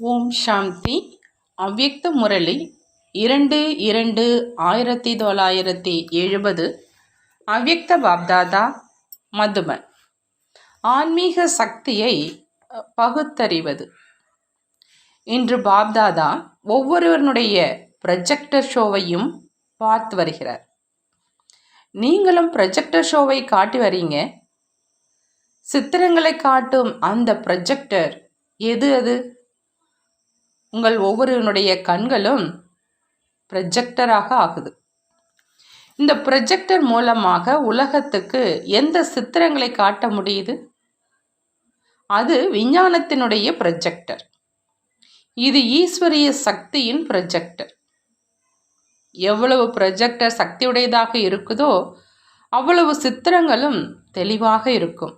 ஓம் சாந்தி. அவ்யக்த முரளி இரண்டு இரண்டு ஆயிரத்தி தொள்ளாயிரத்தி எழுபது. அவ்யக்த பாப்தாதா மதுமன் ஆன்மீக சக்தியை பகுத்தறிவது. இன்று பாப்தாதா ஒவ்வொருவனுடைய ப்ரொஜெக்டர் ஷோவையும் பார்த்து வருகிறார். நீங்களும் ப்ரொஜெக்டர் ஷோவை காட்டி வரீங்க. சித்திரங்களை காட்டும் அந்த ப்ரொஜெக்டர் எது அது? உங்கள் ஒவ்வொருவனுடைய கண்களும் ப்ரொஜெக்டராக ஆகுது. இந்த ப்ரொஜெக்டர் மூலமாக உலகத்துக்கு எந்த சித்திரங்களை காட்ட முடியுது? அது விஞ்ஞானத்தினுடைய ப்ரொஜெக்டர் இது ஈஸ்வரிய சக்தியின் ப்ரொஜெக்டர் எவ்வளவு ப்ரொஜெக்டர் சக்தியுடையதாக இருக்குதோ அவ்வளவு சித்திரங்களும் தெளிவாக இருக்கும்.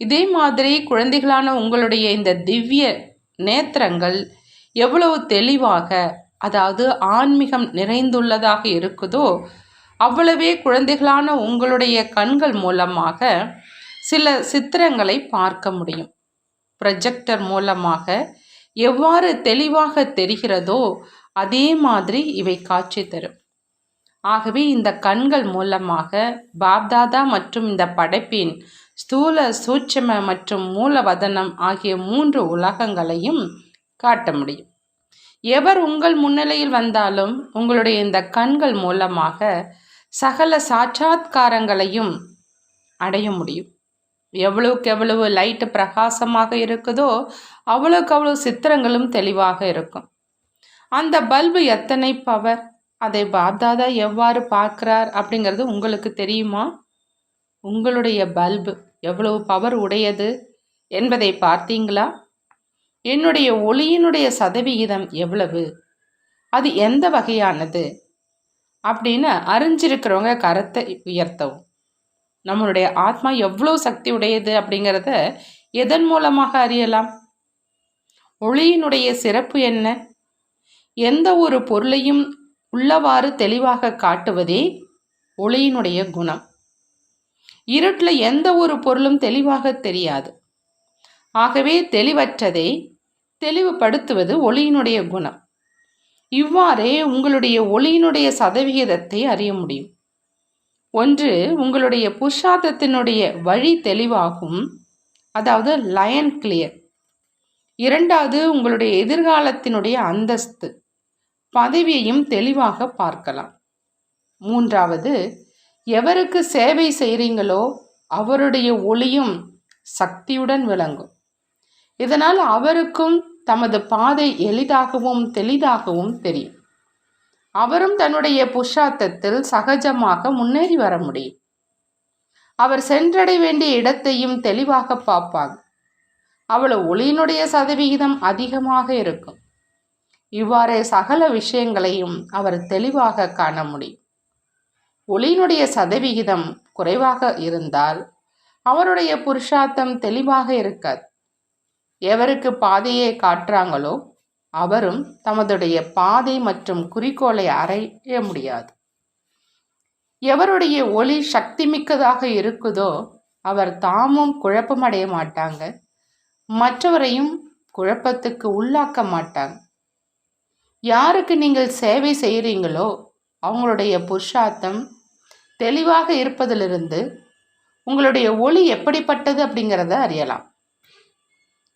இதே மாதிரி குழந்தைகளான உங்களுடைய இந்த திவ்ய நேத்திரங்கள் எவ்வளவு தெளிவாக அதாவது ஆன்மீகம் நிறைந்துள்ளதாக இருக்குதோ அவ்வளவே குழந்தைகளான உங்களுடைய கண்கள் மூலமாக சில சித்திரங்களை பார்க்க முடியும். ப்ரொஜெக்டர் மூலமாக எவ்வாறு தெளிவாக தெரிகிறதோ அதே மாதிரி இவை காட்சி தரும். ஆகவே இந்த கண்கள் மூலமாக பாப்தாதா மற்றும் இந்த படைப்பின் ஸ்தூல சூட்சம மற்றும் மூலவதனம் ஆகிய மூன்று உலகங்களையும் காட்ட முடியும். எவர் உங்கள் முன்னிலையில் வந்தாலும் உங்களுடைய இந்த கண்கள் மூலமாக சகல சாட்சாத்காரங்களையும் அடைய முடியும். எவ்வளவுக்கு எவ்வளவு லைட்டு பிரகாசமாக இருக்குதோ அவ்வளோக்கு அவ்வளோ சித்திரங்களும் தெளிவாக இருக்கும். அந்த பல்பு எத்தனை பவர்? அதை பாப்தாதா எவ்வாறு பார்க்குறார் அப்படிங்கிறது உங்களுக்கு தெரியுமா? உங்களுடைய பல்பு. எவ்வளவு பவர் உடையது என்பதை பார்த்தீங்களா? என்னுடைய ஒளியினுடைய சதவிகிதம் எவ்வளவு? அது எந்த வகையானது? அப்படின்னு அறிஞ்சிருக்கிறவங்க கருத்தை உயர்த்தவும். நம்மளுடைய ஆத்மா எவ்வளோ சக்தி உடையது அப்படிங்கிறத எதன் மூலமாக அறியலாம்? ஒளியினுடைய சிறப்பு என்ன? எந்த ஒரு பொருளையும் உள்ளவாறு தெளிவாக காட்டுவதே ஒளியினுடைய குணம். இருட்டில் எந்த ஒரு பொருளும் தெளிவாக தெரியாது. ஆகவே தெளிவற்றதை தெளிவுபடுத்துவது ஒளியினுடைய குணம். இவ்வாறே உங்களுடைய ஒளியினுடைய சதவிகிதத்தை அறிய முடியும். ஒன்று உங்களுடைய புருஷார்த்தத்தினுடைய வழி தெளிவாகும் அதாவது லயன் கிளியர். இரண்டாவது உங்களுடைய எதிர்காலத்தினுடைய அந்தஸ்து. பதவியையும் தெளிவாக பார்க்கலாம். மூன்றாவது எவருக்கு சேவை செய்கிறீங்களோ அவருடைய ஒளியும் சக்தியுடன் விளங்கும். இதனால் அவருக்கும் தமது பாதை எளிதாகவும் தெளிதாகவும் தெரியும். அவரும் தன்னுடைய புஷாத்தத்தில் சகஜமாக முன்னேறி வர முடியும். அவர் சென்றடைய வேண்டிய இடத்தையும் தெளிவாக பார்ப்பாங்க அவ்வளவு ஒளியினுடைய சதவிகிதம் அதிகமாக இருக்கும். இவ்வாறே சகல விஷயங்களையும் அவர் தெளிவாக காண முடியும். ஒளியினுடைய சதவிகிதம் குறைவாக இருந்தால் அவருடைய புருஷார்த்தம் தெளிவாக இருக்காது எவருக்கு பாதையை காட்டுறாங்களோ அவரும் தமதுடைய பாதை மற்றும் குறிக்கோளை அடைய முடியாது. எவருடைய ஒளி சக்தி மிக்கதாக இருக்குதோ அவர் தாமும் குழப்பமடைய மாட்டாங்க. மற்றவரையும் குழப்பத்துக்கு உள்ளாக்க மாட்டாங்க. யாருக்கு நீங்கள் சேவை செய்கிறீங்களோ அவங்களுடைய புருஷார்த்தம் தெளிவாக இருப்பதிலிருந்து உங்களுடைய ஒளி எப்படிப்பட்டது அப்படிங்கிறத அறியலாம்.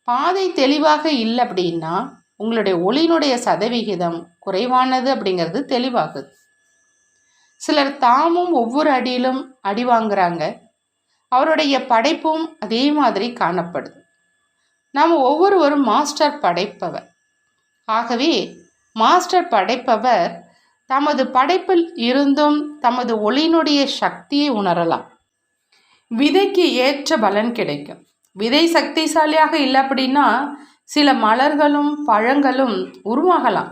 பாதை தெளிவாக இல்லை அப்படின்னா உங்களுடைய ஒளியினுடைய சதவிகிதம் குறைவானது அப்படிங்கிறது தெளிவாகுது. சிலர் தாமும் ஒவ்வொரு அடியிலும் அடி வாங்குறாங்க. அவருடைய படைப்பும் அதே மாதிரி காணப்படுது. நாம் ஒவ்வொருவரும் மாஸ்டர் படைப்பவர். ஆகவே மாஸ்டர் படைப்பவர் தமது படைப்பில் இருந்தும் தமது ஒளியினுடைய சக்தியை உணரலாம். விதைக்கு ஏற்ற பலன் கிடைக்கும். விதை சக்திசாலியாக இல்லை அப்படின்னா சில மலர்களும் பழங்களும் உருவாகலாம்.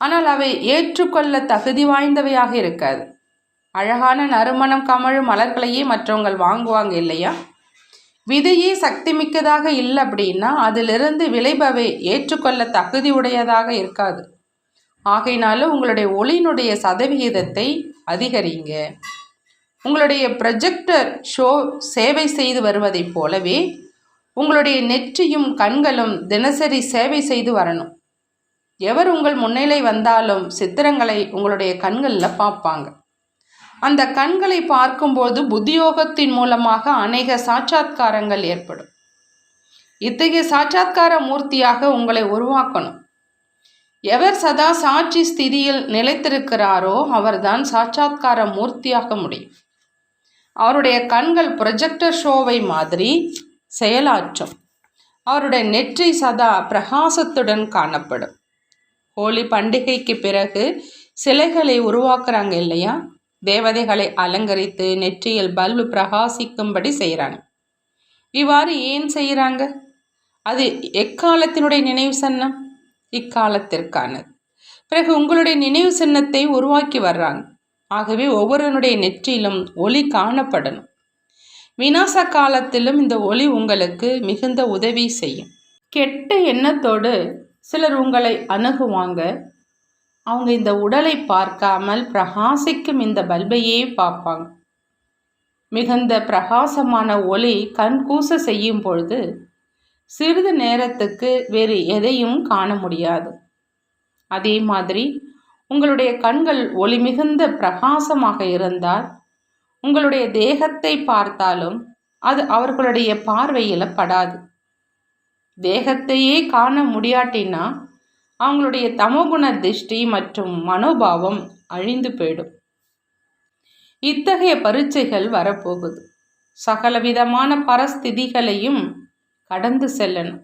ஆனால் அவை ஏற்றுக்கொள்ள தகுதி வாய்ந்தவையாக இருக்காது. அழகான நறுமணம் கமழும் மலர்களையே மற்றவங்கள் வாங்குவாங்க இல்லையா? விதையே சக்தி மிக்கதாக இல்லை அப்படின்னா அதிலிருந்து விளைபவை ஏற்றுக்கொள்ள தகுதி உடையதாக இருக்காது. ஆகையினால உங்களுடைய ஒளியினுடைய சதவிகிதத்தை அதிகரிங்க. உங்களுடைய ப்ரொஜெக்டர் ஷோ சேவை செய்து வருவதைப் போலவே உங்களுடைய நெற்றியும் கண்களும் தினசரி சேவை செய்து வரணும். எவர் உங்கள் முன்னிலை வந்தாலும் சித்திரங்களை உங்களுடைய கண்களில் பார்ப்பாங்க. அந்த கண்களை பார்க்கும்போது புத்தியோகத்தின் மூலமாக அநேக சாட்சாத்காரங்கள் ஏற்படும். இத்தகைய சாட்சாத்கார மூர்த்தியாக உங்களை உருவாக்கணும். எவர் சதா சாட்சி ஸ்திதியில் நிலைத்திருக்கிறாரோ அவர்தான் சாட்சாத்கார மூர்த்தியாக முடியும். அவருடைய கண்கள் ப்ரொஜெக்டர் ஷோவை மாதிரி செயலாற்றும். அவருடைய நெற்றி சதா பிரகாசத்துடன் காணப்படும். ஹோலி பண்டிகைக்கு பிறகு சிலைகளை உருவாக்குறாங்க இல்லையா? தேவதைகளை அலங்கரித்து நெற்றியில் பல்பு பிரகாசிக்கும்படி செய்கிறாங்க இவ்வாறு ஏன் செய்கிறாங்க அது எக்காலத்தினுடைய நினைவு சன்னம்? இக்காலத்திற்கானது. பிறகு உங்களுடைய நினைவு சின்னத்தை உருவாக்கி வர்றாங்க. ஆகவே ஒவ்வொருவனுடைய நெற்றியிலும் ஒளி காணப்படணும். விநாச காலத்திலும் இந்த ஒளி உங்களுக்கு மிகுந்த உதவி செய்யும். கெட்ட எண்ணத்தோடு சிலர் உங்களை அணுகுவாங்க. அவங்க இந்த உடலை பார்க்காமல் பிரகாசிக்கும் இந்த பல்பையே பார்ப்பாங்க. மிகுந்த பிரகாசமான ஒளி கண்கூச செய்யும் பொழுது சிறிது நேரத்துக்கு வேறு எதையும் காண முடியாது. அதே மாதிரி உங்களுடைய கண்கள் ஒளி மிகுந்த பிரகாசமாக இருந்தால் உங்களுடைய தேகத்தை பார்த்தாலும் அது அவர்களுடைய பார்வையில் படாது. தேகத்தையே காண முடியாட்டினா அவங்களுடைய தமகுண திருஷ்டி மற்றும் மனோபாவம் அழிந்து போயிடும். இத்தகைய பரீட்சைகள் வரப்போகுது. சகலவிதமான பரஸ்திதிகளையும் கடந்து செல்லணும்.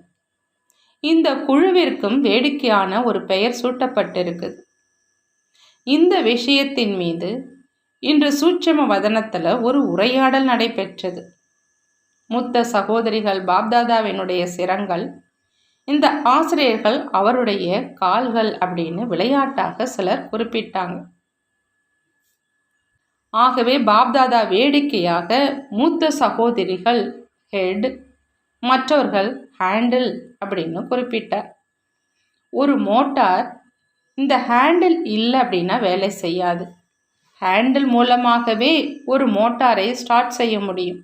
இந்த குழுவிற்கும் வேடிக்கையான ஒரு பெயர் சூட்டப்பட்டிருக்குது இந்த விஷயத்தின் மீது இன்று சூட்சம வதனத்தில் ஒரு உரையாடல் நடைபெற்றது. மூத்த சகோதரிகள் பாப்தாதாவினுடைய சிரங்கள் இந்த ஆசிரியர்கள் அவருடைய கால்கள் அப்படின்னு விளையாட்டாக சிலர் குறிப்பிட்டாங்க. ஆகவே பாப்தாதா வேடிக்கையாக மூத்த சகோதரிகள் ஹெட் மற்றவர்கள் ஹேண்டில் அப்படின்னு குறிப்பிட்டார். ஒரு மோட்டார் இந்த ஹேண்டில் இல்லை அப்படின்னா வேலை செய்யாது. ஹேண்டில் மூலமாகவே ஒரு மோட்டாரை ஸ்டார்ட் செய்ய முடியும்.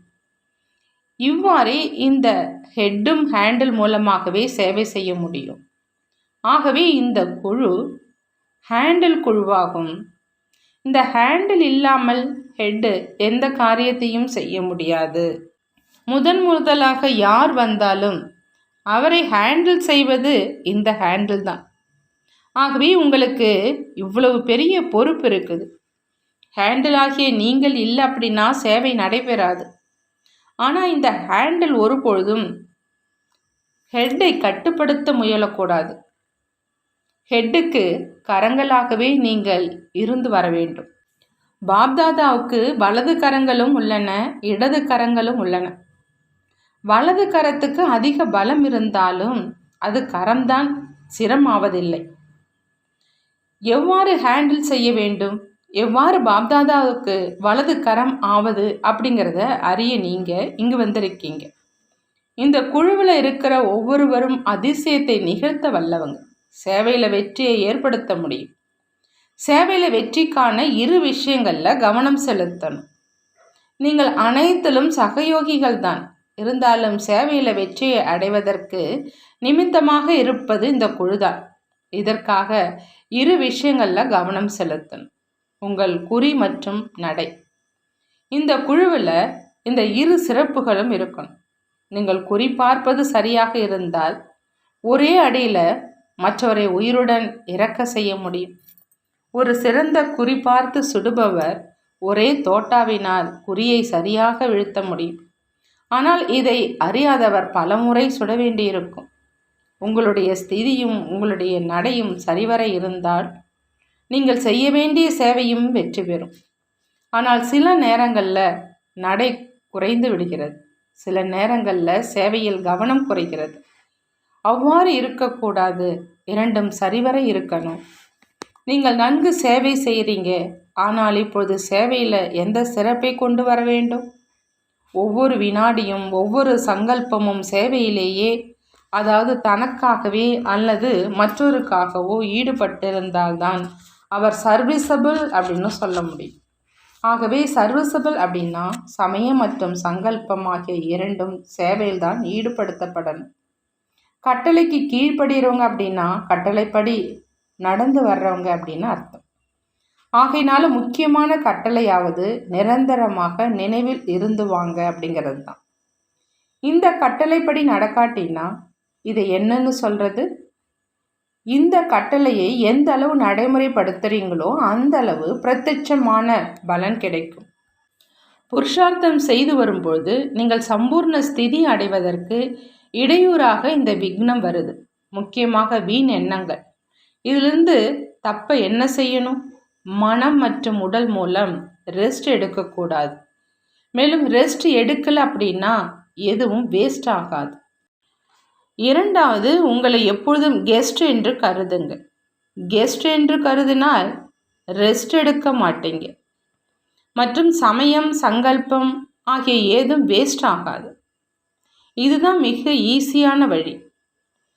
இவ்வாறே இந்த ஹெட்டும் ஹேண்டில் மூலமாகவே சேவை செய்ய முடியும். ஆகவே இந்த குழு ஹேண்டில் குழுவாகும். இந்த ஹேண்டில் இல்லாமல் ஹெட்டு எந்த காரியத்தையும் செய்ய முடியாது. முதன் முதலாக யார் வந்தாலும் அவரை ஹேண்டில் செய்வது இந்த ஹேண்டில் தான். ஆகவே உங்களுக்கு இவ்வளவு பெரிய பொறுப்பு இருக்குது. ஹேண்டில் ஆகிய நீங்கள் இல்லை அப்படின்னா சேவை நடைபெறாது. ஆனால் இந்த ஹேண்டில் ஒரு பொழுதும் ஹெட்டை கட்டுப்படுத்த முயலக்கூடாது. ஹெட்டுக்கு கரங்களாகவே நீங்கள் இருந்து வர வேண்டும். பாப்தாதாவுக்கு வலது கரங்களும் உள்ளன இடது கரங்களும் உள்ளன. வலது கரத்துக்கு அதிக பலம் இருந்தாலும் அது கரம்தான் சிரமாவதில்லை. எவ்வாறு ஹேண்டில் செய்ய வேண்டும்? எவ்வாறு பாப்தாதாவுக்கு வலது கரம் ஆவது அப்படிங்கிறத அறிய நீங்கள் இங்கு வந்திருக்கீங்க. இந்த குழுவில் இருக்கிற ஒவ்வொருவரும் அதிசயத்தை நிகழ்த்த வல்லவங்க. சேவையில் வெற்றியை ஏற்படுத்த முடியும். சேவையில் வெற்றிக்கான இரு விஷயங்களில் கவனம் செலுத்தணும். நீங்கள் அனைத்திலும் சகயோகிகள் தான் இருந்தாலும் சேவையில் வெற்றியை அடைவதற்கு நிமித்தமாக இருப்பது இந்த குழுதான். இதற்காக இரு விஷயங்களில் கவனம் செலுத்தணும் உங்கள் குறி மற்றும் நடை. இந்த குழுவில் இந்த இரு சிறப்புகளும் இருக்கணும் நீங்கள் குறி பார்ப்பது சரியாக இருந்தால் ஒரே அடியில் மற்றவரை உயிருடன் இறக்க செய்ய முடியும். ஒரு சிறந்த குறி பார்த்து சுடுபவர் ஒரே தோட்டாவினால் குறியை சரியாக வீழ்த்த முடியும். ஆனால் இதை அறியாதவர் பலமுறை சுட வேண்டியிருக்கும் உங்களுடைய ஸ்திதியும் உங்களுடைய நடையும் சரிவர இருந்தால் நீங்கள் செய்ய வேண்டிய சேவையும் வெற்றி பெறும். ஆனால் சில நேரங்களில் நடை குறைந்து விடுகிறது. சில நேரங்களில் சேவையில் கவனம் குறைகிறது. அவ்வாறு இருக்கக்கூடாது. இரண்டும் சரிவர இருக்கணும். நீங்கள் நன்கு சேவை செய்கிறீங்க ஆனால் இப்பொழுது சேவையில் எந்த சிறப்பை கொண்டு வர வேண்டும்? ஒவ்வொரு வினாடியும் ஒவ்வொரு சங்கல்பமும் சேவையிலேயே அதாவது தனக்காகவே அல்லது மற்றொருக்காகவோ ஈடுபட்டிருந்தால்தான் அவர் சர்வீசபிள் அப்படின்னு சொல்ல முடியும். ஆகவே சர்வீசபிள் அப்படின்னா சமயம் மற்றும் சங்கல்பம் ஆகிய இரண்டும் சேவையில்தான் ஈடுபடுத்தப்படணும். கட்டளைக்கு கீழ்ப்படுகிறவங்க அப்படின்னா கட்டளைப்படி நடந்து வர்றவங்க அப்படின்னு அர்த்தம். ஆகையினால முக்கியமான கட்டளையாவது நிரந்தரமாக நினைவில் இருந்து வாங்க அப்படிங்கிறது தான் இந்த கட்டளைப்படி நடக்காட்டினா இதை என்னன்னு சொல்கிறது இந்த கட்டளையை எந்த அளவு நடைமுறைப்படுத்துகிறீங்களோ அந்த அளவு பிரத்யட்சமான பலன் கிடைக்கும். புருஷார்த்தம் செய்து வரும்பொழுது நீங்கள் சம்பூர்ண ஸ்திதி அடைவதற்கு இடையூறாக இந்த விக்னம் வருது. முக்கியமாக வீண் எண்ணங்கள். இதிலிருந்து தப்ப என்ன செய்யணும்? மனம் மற்றும் உடல் மூலம் ரெஸ்ட் எடுக்கக்கூடாது. மேலும் ரெஸ்ட் எடுக்கலை அப்படின்னா எதுவும் வேஸ்ட் ஆகாது. இரண்டாவது உங்களை எப்பொழுதும் கெஸ்ட் என்று கருதுங்க. கெஸ்ட் என்று கருதினால் ரெஸ்ட் எடுக்க மாட்டீங்க. மற்றும் சமயம் சங்கல்பம் ஆகிய ஏதும் வேஸ்ட் ஆகாது. இதுதான் மிக ஈஸியான வழி.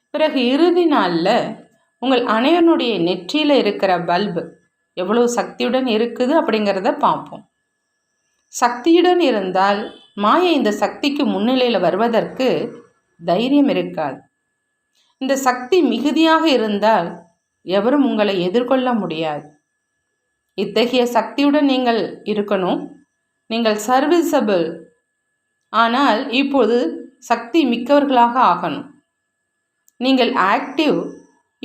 பிறகு இறுதி நாளில் உங்கள் அனைவனுடைய நெற்றியில் இருக்கிற பல்பு எவ்வளோ சக்தியுடன் இருக்குது அப்படிங்கிறத பார்ப்போம். சக்தியுடன் இருந்தால் மாயை இந்த சக்திக்கு முன்னிலையில் வருவதற்கு தைரியம் இருக்காது. இந்த சக்தி மிகுதியாக இருந்தால் எவரும் உங்களை எதிர்கொள்ள முடியாது. இத்தகைய சக்தியுடன் நீங்கள் இருக்கணும். நீங்கள் சர்வீசபிள் ஆனால் இப்போது சக்தி மிக்கவர்களாக ஆகணும். நீங்கள் ஆக்டிவ்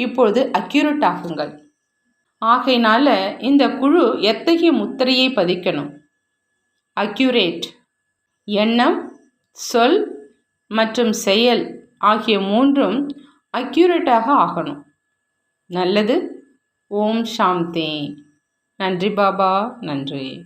இப்பொழுது அக்யூரேட் ஆகுங்கள். ஆகையினால இந்த குழு எத்தகைய முத்திரையை பதிக்கணும்? அக்யூரேட். எண்ணம் சொல் மற்றும் செயல் ஆகிய மூன்றும் அக்யூரேட்டாக ஆகணும். நல்லது. ஓம் சாந்தி. நன்றி பாபா. நன்றி.